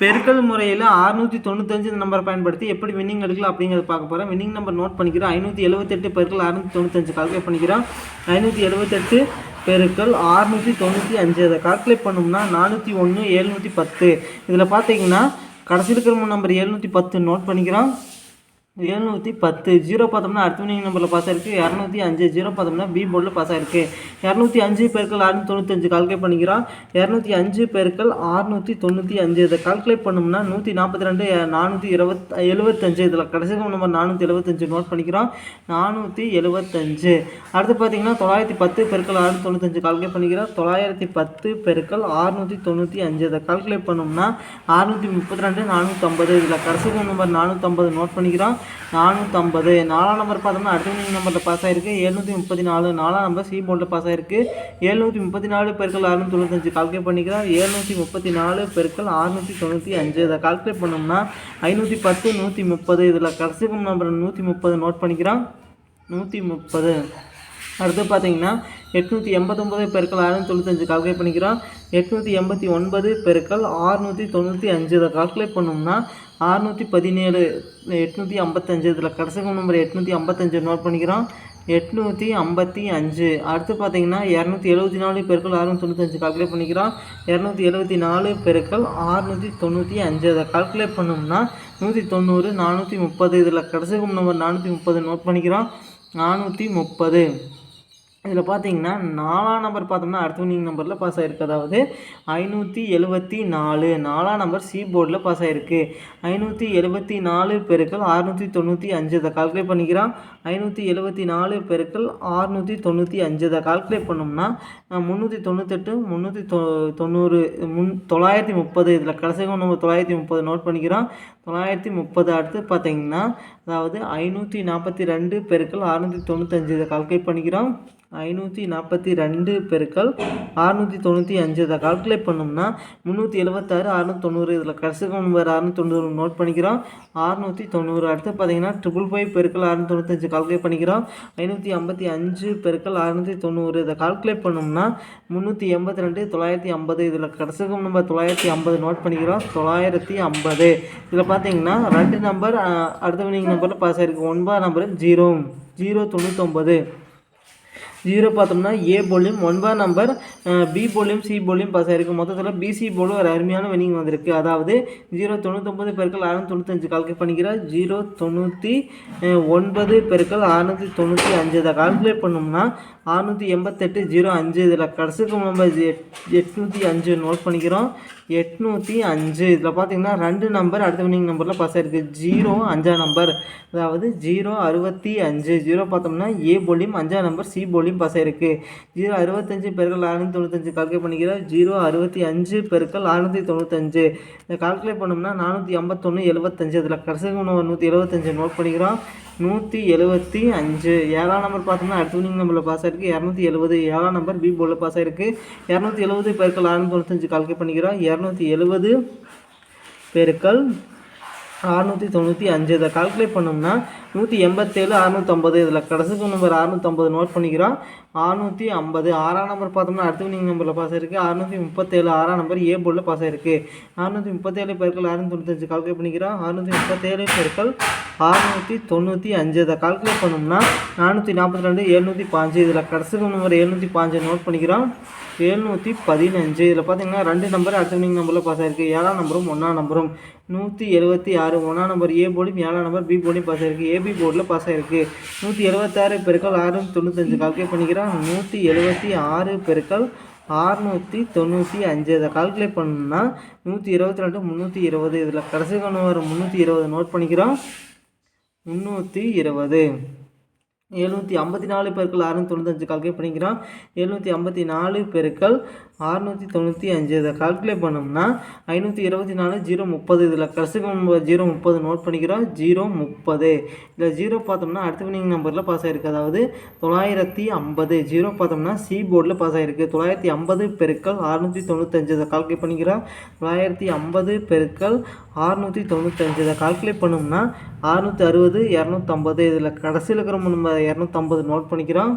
பெருக்கல் முறையில் அறுநூற்றி தொண்ணூத்தஞ்சு நம்பரை பயன்படுத்தி எப்படி வின்னிங் எடுக்கலாம் அப்படிங்கிறத பார்க்க போகிறோம் வின்னிங் நம்பர் நோட் பண்ணிக்கிறோம். ஐநூற்றி எழுபத்தெட்டு பெருக்கல் அறுநூற்றி தொண்ணூத்தஞ்சு கால்குலேட் பண்ணிக்கிறோம். ஐநூற்றி எழுபத்தெட்டு பெருக்கள் அறுநூற்றி தொண்ணூற்றி அஞ்சு. அதை கால்குலேட் பண்ணோம்னா நானூற்றி ஒன்று எழுநூற்றி பத்து. இதில் பார்த்தீங்கன்னா கடைசி இருக்கிற நம்பர் எழுநூற்றி பத்து நோட் பண்ணிக்கிறோம். எழுநூற்றி பத்து. ஜீரோ பார்த்தோம்னா அடுத்த வினிங் நம்பரில் பாஸ் ஆயிருக்கு இரநூத்தி அஞ்சு. ஜீரோ பார்த்தோம்னா பி போர்டில் பாஸ் ஆயிருக்கு இரநூத்தி அஞ்சு பேருக்கள் அறுநூத்தி தொண்ணூத்தஞ்சு கால்குலேட் பண்ணிக்கிறான் இரநூத்தி அஞ்சு பெருக்கள் அறுநூற்றி தொண்ணூற்றி அஞ்சு. இதை கால்குலேட் பண்ணோம்னா நூற்றி நாற்பத்தி ரெண்டு நானூற்றி இருபத் எழுபத்தஞ்சு இதில் கடைசி நம்பர் நானூற்றி எழுபத்தஞ்சு நோட் பண்ணிக்கிறோம். நானூற்றி எழுபத்தஞ்சு அடுத்து பார்த்தீங்கன்னா தொள்ளாயிரத்தி பத்து பெருக்கள் அறுநூத்தி தொண்ணூத்தஞ்சு கால்குலேட் பண்ணிக்கிறோம். தொள்ளாயிரத்தி பத்து பெருக்கள் அறுநூற்றி தொண்ணூற்றி அஞ்சு. இதை கால்குலேட் பண்ணோம்னா அறுநூற்றி முப்பத்தி ரெண்டு நானூற்றம்பது இதில் கடைசி நம்பர் நானூற்றம்பது நோட் பண்ணிக்கிறோம். நானூற்றம்பது நாலாம் நம்பர் பார்த்தோம்னா அடுத்த நம்பரில் பாஸ் ஆயிருக்கு எழுநூற்றி முப்பத்தி நாலு நாலாம் நம்பர் சி போர்டில் பாஸ் ஆயிருக்கு. எழுநூற்றி முப்பத்தி நாலு பெருக்கள் அறுநூத்தி தொண்ணூத்தஞ்சு கால்குலேட் பண்ணிக்கலாம். எழுநூற்றி முப்பத்தி நாலு பெருக்கள் அறுநூற்றி தொண்ணூற்றி அஞ்சு இதை கால்குலேட் பண்ணோம்னா ஐநூற்றி பத்து நூற்றி முப்பது இதில் கடைசி நம்பர் நூற்றி முப்பது நோட் பண்ணிக்கிறோம் நூற்றி முப்பது அடுத்து பார்த்தீங்கன்னா எட்நூற்றி எண்பத்தொம்பது பெருக்கள் ஆயிரத்தி தொண்ணூத்தஞ்சு கால்குலேட் பண்ணிக்கிறோம் எட்நூற்றி எண்பத்தி ஒன்பது பெருக்கள் ஆறுநூற்றி தொண்ணூற்றி அஞ்சு இதை கால்குலேட் பண்ணோம்னா அறுநூற்றி பதினேழு எட்நூற்றி ஐம்பத்தஞ்சு இதில் கடைசி நம்பர் எட்நூற்றி ஐம்பத்தஞ்சு நோட் பண்ணிக்கிறோம். எட்நூற்றி ஐம்பத்தி அஞ்சு. அடுத்து பார்த்தீங்கன்னா இரநூத்தி எழுபத்தி நாலு பெருக்கள் அறுநூத்தி தொண்ணூத்தஞ்சு கால்குலேட் பண்ணிக்கிறோம். இரநூத்தி எழுபத்தி நாலு பெருக்கள் அறுநூற்றி தொண்ணூற்றி அஞ்சு. அதை கால்குலேட் பண்ணோம்னா நூற்றி தொண்ணூறு நானூற்றி முப்பது இதில் கடைசி நம்பர் நானூற்றி முப்பது நோட் பண்ணிக்கிறோம். நானூற்றி முப்பது. இதில் பார்த்தீங்கன்னா நாலாம் நம்பர் பார்த்தோம்னா அடுத்த வினிங் நம்பரில் பாஸ் ஆகிருக்கு அதாவது ஐநூற்றி எழுபத்தி நாலு. நாலாம் நம்பர் சி போர்டில் பாஸ் ஆகிருக்கு ஐநூற்றி எழுபத்தி நாலு பெருக்கள் அறுநூற்றி தொண்ணூற்றி அஞ்சு. இதை கால்குலேட் பண்ணிக்கிறான். ஐநூற்றி எழுபத்தி நாலு பெருக்கள் ஆறுநூற்றி தொண்ணூற்றி அஞ்சு. இதை கால்குலேட் பண்ணோம்னா முந்நூற்றி தொண்ணூத்தெட்டு முந்நூற்றி தொ தொண்ணூறு முன் தொள்ளாயிரத்தி முப்பது. இதில் கடைசியாக நம்ம தொள்ளாயிரத்தி முப்பது நோட் பண்ணிக்கிறோம். தொள்ளாயிரத்தி முப்பது அடுத்து பார்த்தீங்கன்னா அதாவது ஐநூற்றி நாற்பத்தி ரெண்டு பெருக்கள் அறுநூற்றி தொண்ணூத்தஞ்சு. இதை கால்குலேட் பண்ணிக்கிறோம். ஐநூற்றி நாற்பத்தி ரெண்டு பெருக்கள் அறுநூற்றி தொண்ணூற்றி அஞ்சு. இதை கால்குலேட் பண்ணோம்னா முந்நூற்றி எழுபத்தாறு அறுநூத்தி தொண்ணூறு. இதில் கடைசி நம்பர் அறுநூத்தி தொண்ணூறு நோட் பண்ணிக்கிறோம். அறுநூற்றி தொண்ணூறு அடுத்து பார்த்தீங்கன்னா ட்ரிபிள் ஃபைவ் பெருக்கள் அறுநூத்தி தொண்ணூத்தஞ்சு கால்குலேட் பண்ணிக்கிறோம். ஐநூற்றி ஐம்பத்தி அஞ்சு பெருக்கள் அறுநூற்றி தொண்ணூறு. இதை கால்குலேட் பண்ணோம்னா முந்நூற்றி எண்பத்தி ரெண்டு தொள்ளாயிரத்தி ஐம்பது. இதில் கடைசிக்கும் நம்பர் தொள்ளாயிரத்தி ஐம்பது நோட் பண்ணிக்கிறோம். தொள்ளாயிரத்தி ஐம்பது. இதில் பார்த்தீங்கன்னா ரெண்டு நம்பர் அடுத்த வினிங் நம்பரில் பாஸ் ஆகிருக்கு ஒன்பது நம்பர் ஜீரோ ஜீரோ தொண்ணூற்றொம்பது ஜீரோ பார்த்தோம்னா ஏ போலியும் ஒன்பதாம் நம்பர் பி போலியும் சி போலியும் பாஸ் ஆயிருக்கு மொத்தத்தில் பிசி போலும் ஒரு அருமையான வினிங் வந்திருக்கு. அதாவது ஜீரோ தொண்ணூத்தொம்பது பெருக்கள் அறுநூத்தி தொண்ணூத்தஞ்சு கால்குலேட் பண்ணிக்கிறோம் ஜீரோ தொண்ணூற்றி ஒன்பது பெருக்கள் அறுநூற்றி தொண்ணூற்றி அஞ்சு. இதை கால்குலேட் பண்ணோம்னா அறுநூற்றி எண்பத்தெட்டு ஜீரோ அஞ்சு. இதில் கடைசிக்கு நம்பர் எட்நூற்றி அஞ்சு நோட் பண்ணிக்கிறோம். எட்நூற்றி அஞ்சு. இதில் பார்த்தீங்கன்னா ரெண்டு நம்பர் அடுத்த வினிங் நம்பரில் பாஸ் இருக்குது ஜீரோ அஞ்சாம் நம்பர் அதாவது ஜீரோ அறுபத்தி அஞ்சு. ஜீரோ பார்த்தோம்னா ஏ போலியும் அஞ்சாம் நம்பர் சி போலியும் பாஸ் ஆயிருக்கு ஜீரோ அறுபத்தஞ்சு பெருக்கள் அறுநூத்தி தொண்ணூத்தஞ்சு கால்குலேட் பண்ணிக்கிறோம். ஜீரோ அறுபத்தி அஞ்சு பெருக்கள் அறுநூற்றி தொண்ணூத்தஞ்சு இதை கால்குலேட் பண்ணோம்னா நானூற்றி ஐம்பத்தொன்று எழுபத்தஞ்சு இதில் கடைசி நூற்றி எழுபத்தஞ்சு நோட் பண்ணிக்கிறோம். நூற்றி எழுபத்தி அஞ்சு. ஏழாம் நம்பர் பார்த்தோம்னா அடுத்த வினிங் நம்பரில் பாஸ் ஆயிருக்கு. இரநூத்தி எழுபது ஏழாம் நம்பர் பி போர்டில் பாஸ் ஆயிருக்கு. இரநூத்தி எழுபது பெருக்கள் ஆறுநூத்தி தொண்ணூத்தஞ்சு கால்குலேட் பண்ணிக்கிறோம். இரநூத்தி எழுபது பெருக்கள் அறுநூற்றி தொண்ணூற்றி அஞ்சு. இதை கால்குலேட் பண்ணோம்னா நூற்றி எண்பத்தேழு அறுநூற்றம்பது இதில் கடைசி நம்பர் அறுநூற்றம்பது நோட் பண்ணிக்கிறோம். அறுநூற்றி ஐம்பது. ஆறாம் நம்பர் பார்த்தோம்னா அடுத்த வினிங் நம்பரில் பாஸ் ஆயிருக்கு. அறுநூற்றி முப்பத்தேழு ஆறாம் நம்பர் ஏ போர்டில் பாஸ் ஆயிருக்கு. அறுநூற்றி முப்பத்தேழு பெருக்கள் அறுநூத்தி தொண்ணூத்தஞ்சு கால்குலேட் பண்ணிக்கிறோம். அறுநூற்றி முப்பத்தேழு பெருக்கள் அறுநூற்றி தொண்ணூற்றி அஞ்சு. இதை கால்குலேட் பண்ணோம்னா நானூற்றி நாற்பத்தி ரெண்டு எழுநூற்றி பாஞ்சு இதில் கடைசி நம்பர் எழுநூற்றி பாஞ்சு நோட் பண்ணிக்கிறோம். எழுநூற்றி பதினஞ்சு. இதில் பார்த்தீங்கன்னா ரெண்டு நம்பர் அடுத்த வினிங் நம்பரில் பாஸ் ஆயிருக்கு. ஏழாம் நம்பரும் ஒன்றாம் நம்பரும் நூற்றி எழுபத்தி ஆறு ஒன்றாம் நம்பர் ஏ போலியும் ஏழாம் நம்பர் பி போலியும் பாஸ் ஆயிருக்கு. ஏபி போர்டில் பாஸ் ஆயிருக்கு. நூற்றி எழுபத்தாறு பெருக்கள் ஆறுநூற்றி தொண்ணூத்தஞ்சு. கால்குலேட் பண்ணிக்கிறோம். நூற்றி எழுபத்தி ஆறு பெருக்கள் ஆறுநூற்றி தொண்ணூற்றி அஞ்சு. இதை கால்குலேட் பண்ணோம்னா நூற்றி இருபத்தி ரெண்டு முந்நூற்றி இருபது. இதில் கடைசி கொண்டு வர முந்நூற்றி இருபது நோட் பண்ணிக்கிறோம். முந்நூற்றி இருபது. எழுநூற்றி ஐம்பத்தி நாலு பெருக்கள் அறுநூத்தி தொண்ணூத்தஞ்சு கால்குலேட் பண்ணிக்கிறோம். எழுநூற்றி ஐம்பத்தி நாலு பெருக்கள் அறுநூற்றி தொண்ணூற்றி அஞ்சு. இதை கால்குலேட் பண்ணோம்னா ஐநூற்றி இருபத்தி நாலு ஜீரோ முப்பது. இதில் கடைசிக்கு ஜீரோ முப்பது நோட் பண்ணிக்கிறோம். ஜீரோ முப்பது. இதில் ஜீரோ பார்த்தோம்னா அடுத்த வினிங் நம்பரில் பாஸ் ஆகிருக்கு அதாவது தொள்ளாயிரத்தி ஐம்பது. ஜீரோ பார்த்தோம்னா சி போர்டில் பாஸ் ஆகிருக்கு தொள்ளாயிரத்தி ஐம்பது பெருக்கள் அறுநூற்றி தொண்ணூத்தஞ்சு. இதை கால்குலேட் பண்ணிக்கிறோம். தொள்ளாயிரத்தி ஐம்பது பெருக்கள் அறுநூற்றி தொண்ணூத்தஞ்சு. இதை கால்குலேட் பண்ணோம்னா அறுநூற்றி அறுபது இரநூத்தம்பது இதில் கடைசியில் இருக்கிற நம்ம இரநூத்தம்பது நோட் பண்ணிக்கிறோம்.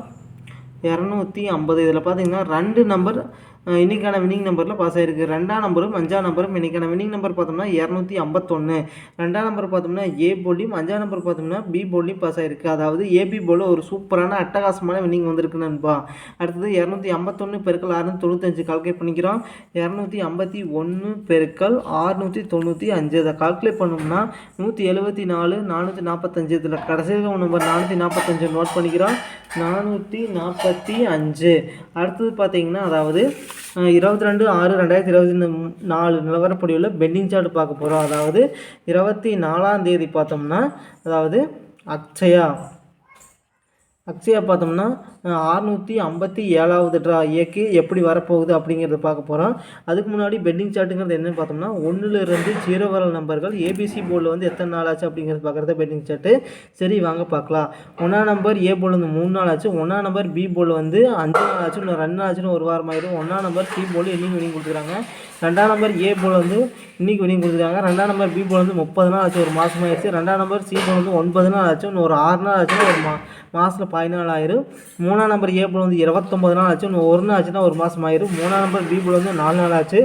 இரநூத்தி ஐம்பது இதில் பார்த்தீங்கன்னா ரெண்டு நம்பர் இன்றைக்கான இன்னைக்கான வின்னிங் நம்பரில் பாஸ் ஆயிருக்கு. ரெண்டாம் நம்பரும் அஞ்சாம் நம்பரும் இன்னைக்கான வின்னிங் நம்பர் பார்த்தோம்னா இரநூத்தி ஐம்பத்தொன்று ரெண்டாம் நம்பர் பார்த்தோம்னா ஏ போலியும் அஞ்சாம் நம்பர் பார்த்தோம்னா பி போலியும் பாஸ் ஆயிருக்கு. அதாவது ஏபி போல ஒரு சூப்பரான அட்டகாசமான வின்னிங் வந்திருக்கு நண்பா. அடுத்தது இரநூத்தி ஐம்பத்தொன்று பெருக்கள் அறுநூத்தி தொண்ணூத்தஞ்சு கால்குலேட் பண்ணிக்கிறோம். இரநூத்தி ஐம்பத்தி ஒன்று பெருக்கல் ஆறுநூற்றி தொண்ணூற்றி அஞ்சு. அதை கால்குலேட் பண்ணோம்னா நூற்றி எழுபத்தி நாலு நானூற்றி நாற்பத்தஞ்சு இதில் கடைசியில் நம்பர் நானூற்றி நாற்பத்தஞ்சு நோட் பண்ணிக்கிறோம். நானூற்றி நாற்பத்தி அஞ்சு. அடுத்தது பார்த்தீங்கன்னா அதாவது இருபத்தி ரெண்டு ஆறு ரெண்டாயிரத்தி இருபத்தி நாலு நிலவரப்படியுள்ள பெண்டிங் சார்ட் பார்க்க போகிறோம் அதாவது இருபத்தி நாலாம் தேதி பார்த்தோம்னா அதாவது அக்ஷயா அக்ஷயா பார்த்தோம்னா அறுநூற்றி ஐம்பத்தி ஏழாவது ட்ரா ஏக்கு எப்படி வரப்போகுது அப்படிங்கிறத பார்க்க போகிறோம் அதுக்கு முன்னாடி பெண்டிங் சார்ட்டுங்கிறது என்னென்னு பார்த்தோம்னா ஒன்றுலேருந்து ஜீரோ வர நம்பர்கள் ஏபிசி போர்டில் வந்து எத்தனை நாள் ஆச்சு அப்படிங்கிறது பார்க்குறத பெண்டிங் சார்ட்டு சரி வாங்க பார்க்கலாம். ஒன்றாம் நம்பர் ஏ போர்டில் வந்து மூணு நாள் ஆச்சு. ஒன்றாம் நம்பர் பி போர்டில் வந்து அஞ்சு நாள் ஆச்சு இன்னும் ரெண்டு நாள் ஆச்சுன்னு ஒரு வாரம் ஆயிடும் ஒன்றாம் நம்பர் சி போர்டில் இன்னைக்கு வினிங் கொடுத்துருக்காங்க. ரெண்டாம் நம்பர் ஏ போல் வந்து இன்னைக்கு வினிங் கொடுத்துருக்காங்க. ரெண்டாம் நம்பர் பி போல் வந்து முப்பது நாள் ஆச்சு ஒரு மாதம் ஆயிடுச்சு ரெண்டாம் நம்பர் சி போல் வந்து ஒன்பது நாள் ஆச்சு இன்னும் ஒரு ஆறு நாள் ஆச்சுன்னா ஒரு மா மாதத்தில் பதினாலு ஆயிரும் மூணாம் நம்பர் ஏ வந்து இருபத்தொம்பது நாள் ஆச்சு இன்னும் ஒரு நாள் ஆச்சுன்னா ஒரு மாதம் ஆயிரும் மூணாம் நம்பர் பி வந்து நாலு நாள் ஆச்சு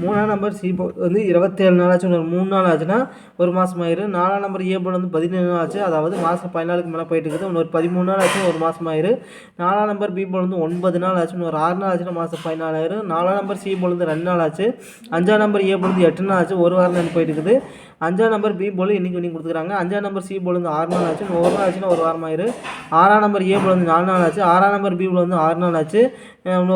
மூணாம் நம்பர் சி வந்து இருபத்தேழு நாள் ஆச்சு இன்னொரு மூணு நாள் ஆச்சுன்னா ஒரு மாதம் ஆயிரும் நாலாம் நம்பர் ஏ போல் வந்து பதினேழு நாள் ஆச்சு அதாவது மாதம் பதினாலுக்கு மேலே போயிட்டு இருக்குது இன்னொரு பதிமூணு நாள் ஆச்சு ஒரு மாதம் ஆயிரும் நாலாம் நம்பர் பி போல் வந்து ஒன்பது நாள் ஆச்சு இன்னொரு ஆறு நாள் ஆச்சுன்னா மாதம் பதினாலாயிரம் நாலாம் நம்பர் சி போல் வந்து ரெண்டு நாள் ஆச்சு அஞ்சாம் நம்பர் ஏ போல் வந்து எட்டு நாள் ஆச்சு ஒரு வாரம் தான் போயிட்டு இருக்குது அஞ்சாம் நம்பர் பி போல் இன்றைக்கி வினிங் கொடுத்துருக்காங்க. அஞ்சாம் நம்பர் சி போல் வந்து ஆறு நாள் ஆச்சு. ஒரு நாள் ஆச்சுன்னா ஒரு வாரம் ஆயிரு ஆறாம் நம்பர் ஏ போல் வந்து நாலு நாள் ஆச்சு. ஆறாம் நம்பர் பி போல் வந்து ஆறு நாள் ஆச்சு.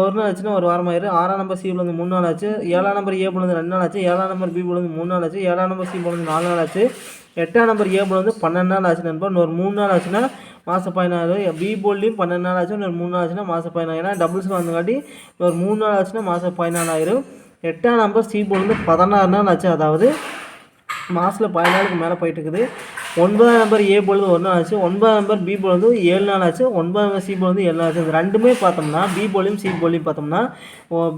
ஒரு நாள் ஆச்சுன்னா ஒரு வாரம் ஆயிரு ஆறாம் நம்பர் சி போல் வந்து மூணு நாள் ஆச்சு. ஏழாம் நம்பர் ஏ போல் வந்து ரெண்டு நாள் ஆச்சு. ஏழாம் நம்பர் பி போல் வந்து மூணு நாள் ஆச்சு. ஏழாம் நம்பர் சி போல் வந்து நாலு நாள் ஆச்சு. எட்டாம் நம்பர் ஏ போல் வந்து பன்னெண்டு நாள் ஆச்சு நண்பா. இன்னொரு மூணு நாள் ஆச்சுன்னா மாதம் பதினாறு. பி போல்லையும் பன்னெண்டு நாள் ஆச்சு. இன்னொரு மூணு நாள் ஆச்சுன்னா மாதம் பதினாறு. ஏன்னா டபுள்ஸ் வந்தங்காட்டி ஒரு மூணு நாள் ஆச்சுன்னா மாதம் பதினாலாயிரம் எட்டாம் நம்பர் சி போல் வந்து பதினாறு நாள் ஆச்சு. அதாவது மாதத்தில் பதினாலுக்கு மேலே போயிட்டு இருக்குது ஒன்பதாம் நம்பர் ஏ பொழுது ஒரு நாள் ஆச்சு. ஒன்பதாம் நம்பர் பி பொழுது ஏழு நாள் ஆச்சு. ஒன்பதாம் நம்பர் சி பொழுது வந்து ஏழு நாள் ஆச்சு. இந்த ரெண்டுமே பார்த்தோம்னா பி போலையும் சி போலையும் பார்த்தோம்னா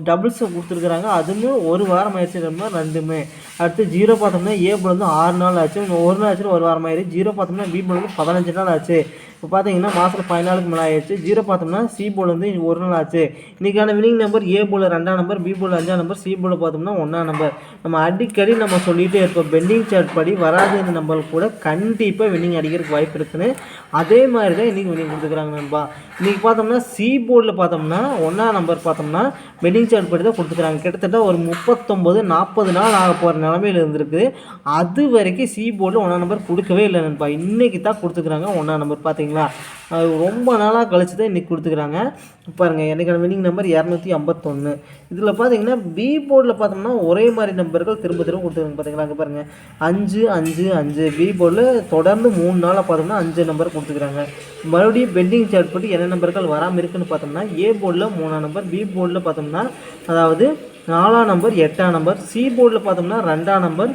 டபுள்ஸ் கொடுத்துருக்குறாங்க. அதுவுமே ஒரு வாரம் ஆயிடுச்சு நம்ம ரெண்டுமே. அடுத்து ஜீரோ பார்த்தோம்னா ஏ பொழுது ஆறு நாள் ஆச்சு. ஒரு நாள் ஆச்சு ஒரு வாரம் ஆயிடுச்சு. ஜீரோ பார்த்தோம்னா பி பொழுது வந்து பதினஞ்சு நாள் ஆச்சு. இப்போ பார்த்தீங்கன்னா மாதத்தில் பதினாலுக்கு மேலே ஆயிடுச்சு. ஜீரோ பார்த்தோம்னா சி போல் வந்து ஒரு நாள் ஆச்சு. இன்றைக்கான வினிங் நம்பர் ஏ போல் ரெண்டாம் நம்பர் பி போல் அஞ்சாம் நம்பர் சி போல் பார்த்தோம்னா ஒன்றாம் நம்பர் நம்ம அடிக்கடி நம்ம சொல்லிகிட்டே இருப்போம். பெண்டிங் சார்ட் படி வராத இந்த நம்பர் கூட கண்டிப்பாக வினிங் அடிக்கிறதுக்கு வாய்ப்பு இருக்குன்னு. அதே மாதிரி தான் இன்றைக்கி வினிங் கொடுத்துக்கிறாங்க நண்பா. இன்றைக்கி பார்த்தோம்னா சி போர்டில் பார்த்தோம்னா ஒன்றாம் நம்பர் பார்த்தோம்னா வெட்டிங் சார்ட் படி தான் கொடுத்துக்கிறாங்க கிட்டத்தட்ட ஒரு முப்பத்தொம்பது நாற்பது நாள் ஆக போகிற நிலமையில இருந்திருக்கு அது வரைக்கும் சி போர்டில் ஒன்றாம் நம்பர் கொடுக்கவே இல்லை நண்பா. இன்றைக்கி தான் கொடுத்துக்கிறாங்க ஒன்றாம் நம்பர் பார்த்தீங்களா அது ரொம்ப நாளாக கழிச்சு தான் இன்றைக்கி கொடுத்துக்கிறாங்க. பாருங்கள் எனக்கான வின்னிங் நம்பர் இரநூத்தி ஐம்பத்தொன்று இதில் பார்த்தீங்கன்னா பி போர்டில் பார்த்தோம்னா ஒரே மாதிரி நம்பர்கள் திரும்ப திரும்ப கொடுத்துருக்காங்க பார்த்தீங்களா அங்கே பாருங்கள் அஞ்சு அஞ்சு அஞ்சு. பி போர்டில் தொடர்ந்து மூணு நாளாக பார்த்தோம்னா அஞ்சு நம்பர் கொடுத்துக்கிறாங்க. மறுபடியும் பெண்டிங் சார்ட் போட்டு என்ன நம்பர்கள் வராமல் இருக்குன்னு பார்த்தோம்னா ஏ போர்டில் மூணாம் நம்பர் பி போர்டில் பார்த்தோம்னா அதாவது நாலாம் நம்பர் எட்டாம் நம்பர் சி போர்டில் பார்த்தோம்னா ரெண்டாம் நம்பர்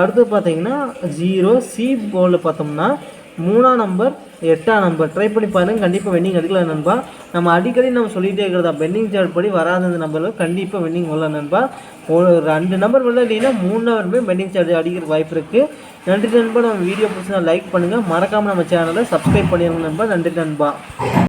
அடுத்து பார்த்தீங்கன்னா ஜீரோ சி போர்டில் பார்த்தோம்னா மூணாம் நம்பர் எட்டாம் நம்பர் ட்ரை பண்ணி பாருங்க. கண்டிப்பாக வின்னிங் அடிக்கலாம் நண்பா. நம்ம அடிக்கடி நம்ம சொல்லிகிட்டே இருக்கிறதா? பெண்டிங் சார்ட் படி வராத இந்த நம்பரில் கண்டிப்பாக வின்னிங் வரலாம் நண்பா. ஒரு ரெண்டு நம்பர் விளையாடினா மூணு நம்பருமே பெண்டிங் சார்ஜ் அடிக்கிற வாய்ப்பு இருக்குது நன்றி நண்பா. நம்ம வீடியோ பிடிச்சா லைக் பண்ணுங்கள் மறக்காமல் நம்ம சேனலை சப்ஸ்கிரைப் பண்ணிடுங்க நண்பா. நன்றி நண்பா.